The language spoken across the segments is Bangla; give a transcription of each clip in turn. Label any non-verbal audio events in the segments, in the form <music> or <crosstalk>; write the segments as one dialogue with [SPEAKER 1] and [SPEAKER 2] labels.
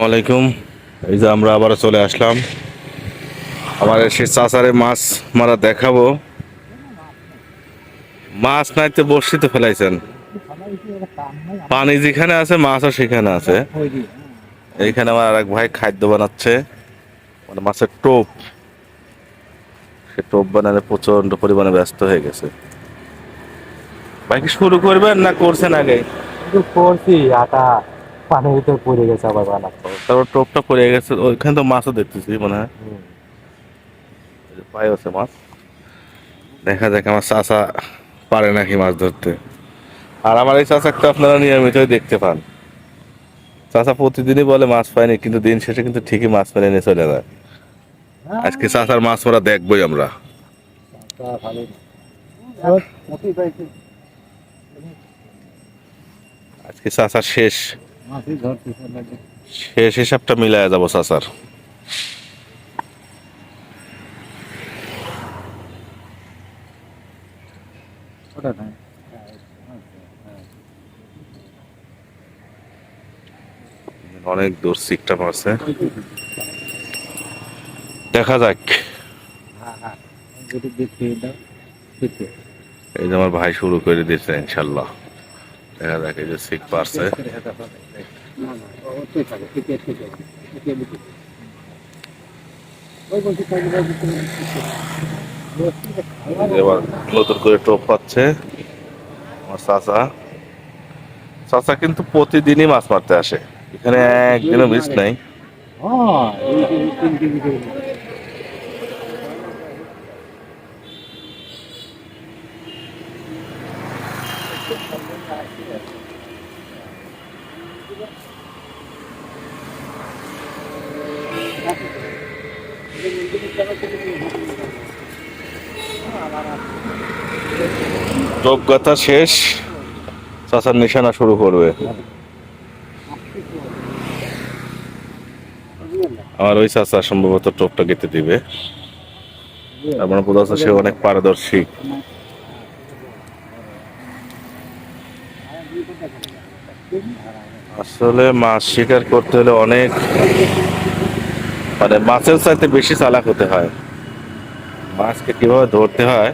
[SPEAKER 1] আলাইকুম। এই যে আমরা আবার চলে আসলাম। আমার সে চাচারে মাছ মারা দেখাবো। মাছ নাইতে বর্ষিতে ফেলাইছেন। পানি যেখানে আছে, মাছও সেখানে আছে। এইখানে আমার আরেক ভাই খাদ্য বানাচ্ছে। মানে মাছের টোপ। সে টোপ বানালে প্রচণ্ড পরিমাণে ব্যস্ত হয়ে গেছে। ভাই কি শুরু করবেন না করছেন আগে?
[SPEAKER 2] করছি, আটা। পানির ভিতরে পড়ে গেছে আবার বানাতে
[SPEAKER 1] তারপর টোপটা পড়ে গেছে ওইখানে তো মাছও দেখতেছি মনে হয়। পাই আছে মাছ। দেখা যাক আমার চাচা পারে নাকি মাছ ধরতে। আর আমার এই আপনারা নিয়মিতই দেখতে পান। চাচা প্রতিদিনই বলে মাছ পায়নি কিন্তু দিন শেষে কিন্তু ঠিকই মাছ পেলে নিয়ে চলে যায়। আজকে চাচার মাছ মারা দেখবই আমরা। আজকে চাচার শেষ। শেষ হিসাবটা মিলায় যাব চাচার অনেক দূর সিকটা মারছে। দেখা যাক। এই যে আমার ভাই শুরু করে দিয়েছে ইনশাল্লাহ। দেখা যাক, এই যে সিক পারছে। এবার নতুন করে টোপ পাচ্ছে আমার কিন্তু প্রতিদিনই মাছ মারতে আসে। এখানে একদিনও মিস নাই। যোগ্যতা শেষ, চাচার নিশানা শুরু করবে। আমার ওই চাচা সম্ভবত টোপটা গেতে দিবে। আমার বোঝা সে অনেক পারদর্শী। আসলে মাছ শিকার করতে হলে অনেক মানে মাছের চাইতে বেশি চালাক হতে হয়। মাছকে কীভাবে ধরতে হয়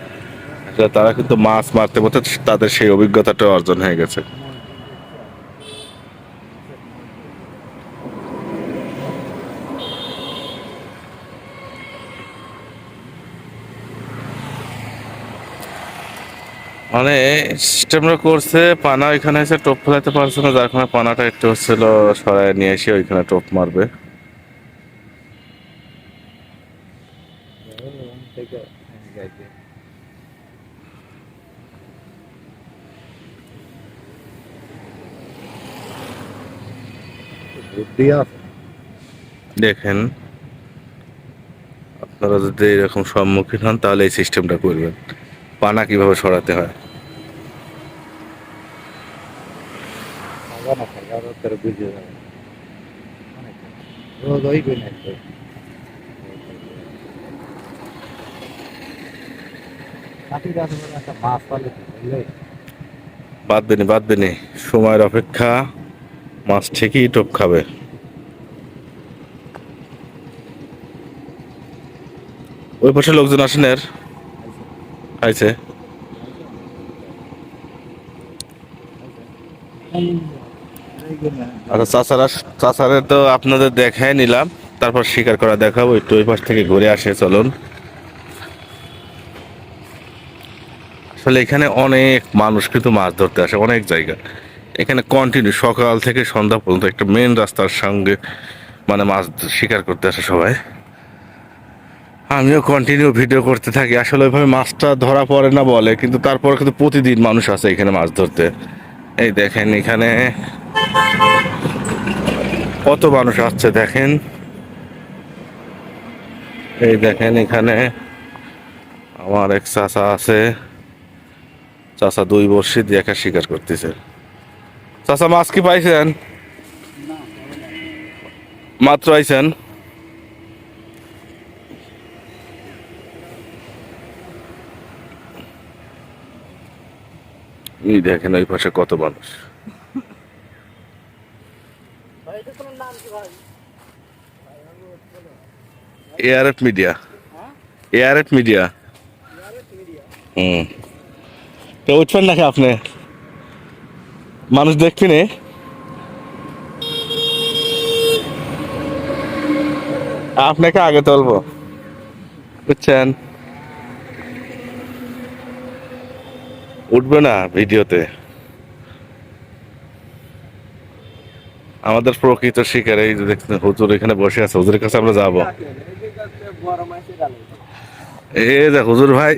[SPEAKER 1] তারা কিন্তু মাছ মারতে মারতে তাদের সেই অভিজ্ঞতাটা অর্জন হয়ে গেছে। মানে সিস্টেমটা করছে, পানা ওইখানে এসে টোপ ফেলাতে পারছে না, যার কারণে পানাটা একটু হচ্ছিল সরাই নিয়ে এসে ওইখানে টোপ মারবে। দেখেন, আপনারা যদি এরকম সম্মুখীন হন, তাহলে এই সিস্টেমটা করবেন। পানা কীভাবে সরাতে হয়?
[SPEAKER 2] মাছ পালে বুঝলে
[SPEAKER 1] বাঁধবে নি বাঁধবে নি সময়ের অপেক্ষা। মাছ ঠিকই টোপ খাবে। ওই পাশে লোকজন আসেন এর। আইছে। আচ্ছা চাচারা, চাচারে তো আপনাদের দেখাই নিলাম, তারপর শিকার করা দেখাবো, একটু ওই পাশ থেকে ঘুরে আসে, চলুন। আসলে এখানে অনেক মানুষ কিন্তু মাছ ধরতে আসে, অনেক জায়গা। এখানে কন্টিনিউ সকাল থেকে সন্ধ্যা পর্যন্ত একটা মেন রাস্তার সঙ্গে মানে মাছ শিকার করতে আসে সবাই। আমিও কন্টিনিউ ভিডিও করতে থাকি। আসলে ওইভাবে মাছটা ধরা পড়ে না বলে, কিন্তু তারপর কিন্তু প্রতিদিন মানুষ আছে এখানে মাছ ধরতে। এই দেখেন এখানে কত মানুষ আসছে দেখেন। এই দেখেন এখানে আমার এক চাচা আছে। চাচা দুই বর্ষি দিয়ে একা শিকার করতেছে। চাচা, মাছ কি পাইছেন? মাত্র আইছেন? এই দেখেন, ওই পাশে কত মানুষ। ARF media. ARF media. হুম। তো উঠবেন নাকি আপনি? মানুষ দেখবি নে। আপনাকে আগে তুলবো। বুঝছেন? উঠবে না ভিডিওতে। আমাদের প্রকৃত শিকার, এই যে দেখছেন, হুজুর এখানে বসে আছে। হুজুরের কাছে আমরা যাব। এই যে হুজুর ভাই,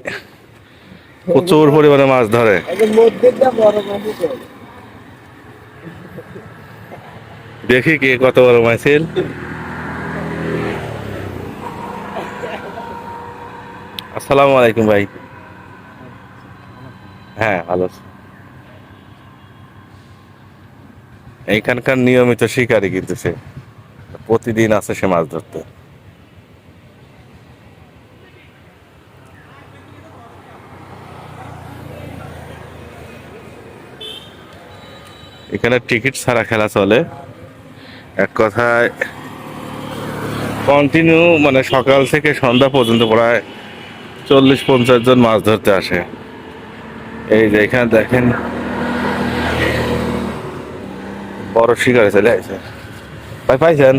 [SPEAKER 1] প্রচুর পরিমাণে মাছ ধরে। দেখি কে কত বড় মাছিল আসসালামু আলাইকুম ভাই। হ্যাঁ ভালো এইখানকার নিয়মিত শিকারই কিন্তু সে। প্রতিদিন আসে সে মাছ ধরতে। এখানে টিকিট ছাড়া খেলা চলে। এক কথায় কন্টিনিউ মানে সকাল থেকে সন্ধ্যা পর্যন্ত প্রায় চল্লিশ পঞ্চাশ জন মাছ ধরতে আসে। এই যে এখানে দেখেন, বড় শিকারে চলে আসে ভাই, পাইছেন।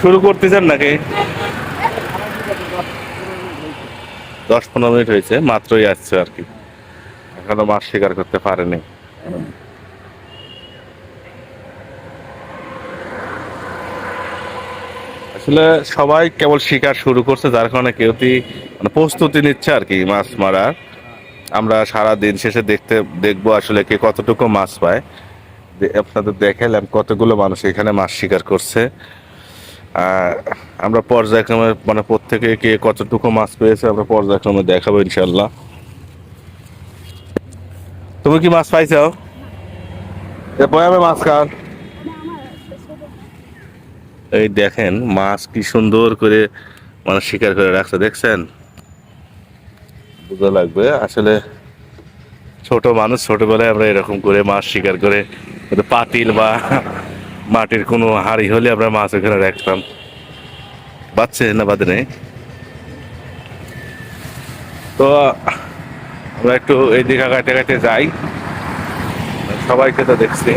[SPEAKER 1] শুরু করতেছেন নাকি? দশ পনেরো মিনিট হয়েছে, মাত্রই আসছে আর কি। এখনও মাছ শিকার করতে পারেনি। আসলে সবাই কেবল শিকার শুরু করছে, যার কারণে কেউটি মানে প্রস্তুতি নিচ্ছে আর কি মাছ মারার। আমরা সারা দিন শেষে দেখতে, দেখব আসলে কে কতটুকু মাছ পায়। আপনাদের দেখালাম কতগুলো মানুষ এখানে মাছ শিকার করছে। আমরা পর্যায়ক্রমে মানে প্রত্যেকে কে কতটুকু মাছ পেয়েছে আমরা পর্যায়ক্রমে দেখাবো ইনশাল্লাহ তুমি কি মাছ পাইছো বয়ামে মাছ খান এই দেখেন মাছ কি সুন্দর করে মানে শিকার করে রাখছে দেখছেন? বুঝা লাগবে আসলে ছোট মানুষ ছোটবেলায় আমরা এরকম করে মাছ শিকার করে পাতিল বা <laughs> মাটির কোনো হাড়ি হলে আমরা মাছ ওখানে রাখতাম। বাচ্চে না বাদে নেই? তো আমরা একটু এই দিকে কাটে কাটে যাই। সবাইকে তো দেখছি।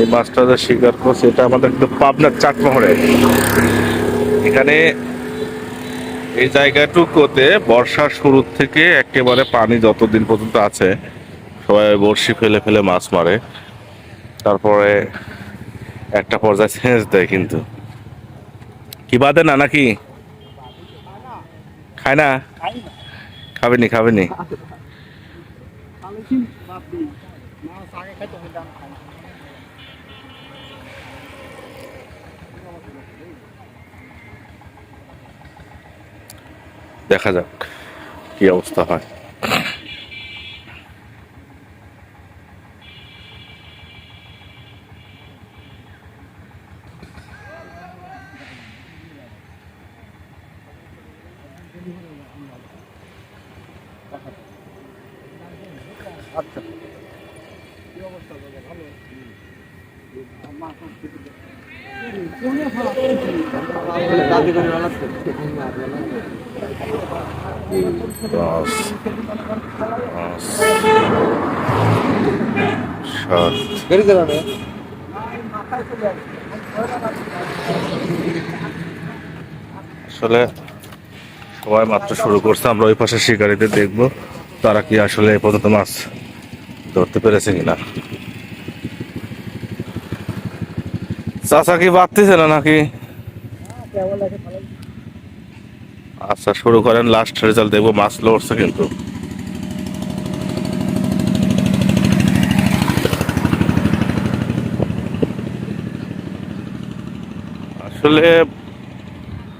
[SPEAKER 1] এই মাছটা যে শিকার করছে, এটা আমাদের কিন্তু পাবনার চাটমোহরে এখানে এই জায়গাটুকুতে বর্ষার শুরু থেকে একেবারে পানি যতদিন পর্যন্ত আছে, সবাই বড়শি ফেলে ফেলে মাছ মারে। তারপরে একটা পর্যায়ে সেচ দেয় কিন্তু। কি বাদে না নাকি? খায় না? খাবেনি খাবেনি। দেখা যাক কি অবস্থা হয় দশ পাঁচ সাত আসলে সবাই মাত্র শুরু করছে, আমরা ওই পাশে শিকারিদের দেখব, তারা কি আসলে এ পর্যন্ত মাছ ধরতে পেরেছে কিনা। চাষা কি বাড়তেছে না নাকি? আচ্ছা শুরু করেন লাস্ট রেজাল্ট দেখব, মাছ লড়ছে কিন্তু। আসলে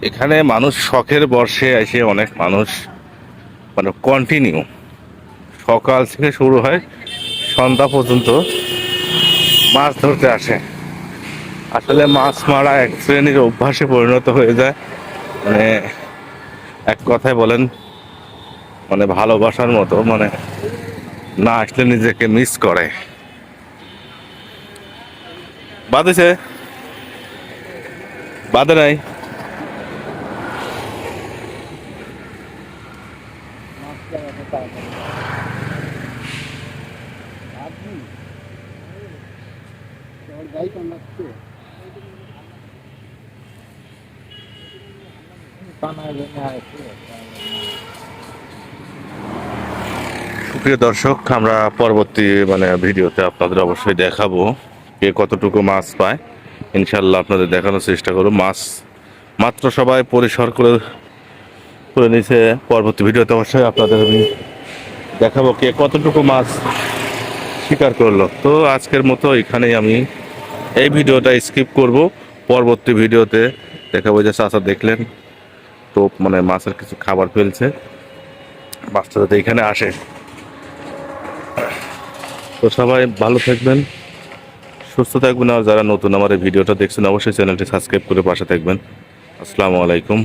[SPEAKER 1] এখানে মানুষ শখের বর্ষে এসে অনেক মানুষ মানে কন্টিনিউ সকাল থেকে শুরু হয় সন্ধ্যা পর্যন্ত মাছ ধরতে আসে। আসলে মাছ মারা এক শ্রেণির অভ্যাসে পরিণত হয়ে যায়। মানে এক কথায় বলেন মানে ভালোবাসার মতো মানে না আসলে নিজেকে মিস করে। বাঁধেছে বাঁধে নাই। সুপ্রিয় দর্শক, আমরা পরবর্তী মানে ভিডিওতে আপনাদের অবশ্যই দেখাবো কে কতটুকু মাছ পায়। ইনশাল্লাহ আপনাদের দেখানোর চেষ্টা করব। মাছ মাত্র সবাই পরিসর করে করে নিছে। পরবর্তী ভিডিওতে অবশ্যই আপনাদের আমি দেখাবো কে কতটুকু মাছ শিকার করল। তো আজকের মতো এখানেই আমি এই ভিডিওটা স্কিপ করব। পরবর্তী ভিডিওতে দেখাবো যে চাচা দেখলেন তো মানে মাছের কিছু খাবার ফেলছে। মাছটা যাতে এখানে আসে। তো সবাই ভালো থাকবেন, সুস্থ থাকবেন, আর যারা নতুন আমার এই ভিডিওটা দেখছেন, অবশ্যই চ্যানেলটি সাবস্ক্রাইব করে পাশে থাকবেন। আসসালামু আলাইকুম।